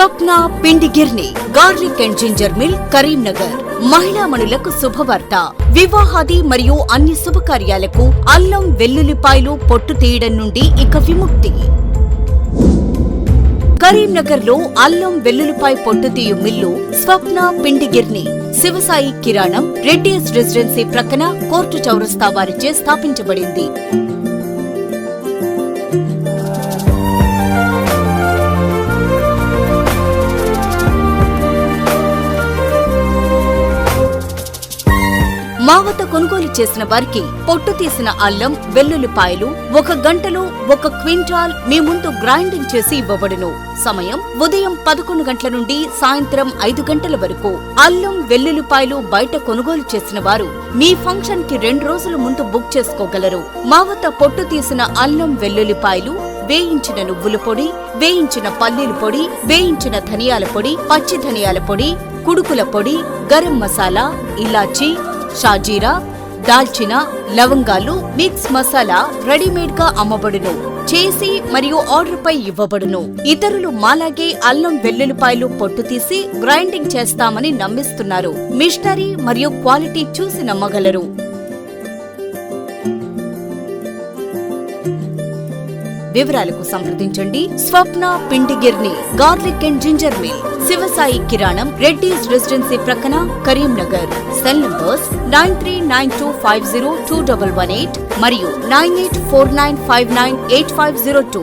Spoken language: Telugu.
స్వప్న పిండి గిర్ని garlic and ginger mill Karimnagar. మహిళామణులకు శుభవార్త. వివాహాది మరియు అన్ని శుభకార్యాలకు అల్లం వెల్లుల్లిపాయలు పొట్టు తీయడం నుండి ఇక విముక్తి. కరీంనగర్లో అల్లం వెల్లుల్లిపాయ పొట్టు తీయు మిల్లు స్వప్న పిండి గిర్ని శివసాయి కిరాణం రెడ్డిస్ రెసిడెన్సీ ప్రక్కన కోర్టు చౌరస్తా వారిచే స్థాపించబడింది. మా వద్ద కొనుగోలు చేసిన వారికి పొట్టు తీసిన అల్లం వెల్లుల్లిపాయలు ఒక గంటలో ఒక క్వింటాల్ మీ ముందు గ్రైండింగ్ చేసి ఇవ్వబడును. సమయం ఉదయం పదకొండు గంటల నుండి సాయంత్రం ఐదు గంటల వరకు. అల్లం వెల్లుల్లిపాయలు బయట కొనుగోలు చేసిన వారు మీ ఫంక్షన్కి రెండు రోజుల ముందు బుక్ చేసుకోగలరు. మా వద్ద పొట్టు తీసిన అల్లం వెల్లుల్లిపాయలు వేయించిన నువ్వుల పొడి వేయించిన పల్లీల పొడి వేయించిన ధనియాల పొడి పచ్చి ధనియాల పొడి కుడుకుల పొడి గరం మసాలా ఇలాచీ షాజీరా దాల్చిన లవంగాలు మిక్స్ మసాలా రెడీమేడ్గా అమ్మబడును. చేసి మరియు ఆర్డర్ పై ఇవ్వబడును. ఇతరులు మాలాగే అల్లం వెల్లుల్లిపాయలు పొట్టు తీసి గ్రైండింగ్ చేస్తామని నమ్మిస్తున్నారు. మిషనరీ మరియు క్వాలిటీ చూసి నమ్మగలరు. వివరాలకు సంప్రదించండి. Swapna పిండిగిర్ని garlic and ginger mill. Shivasai కిరాణం రెడ్డిస్ రెసిడెన్సీ ప్రక్కన Karimnagar. Cell numbers nine three nine two five zero two double one eight మరియు nine eight four nine five nine eight five zero two.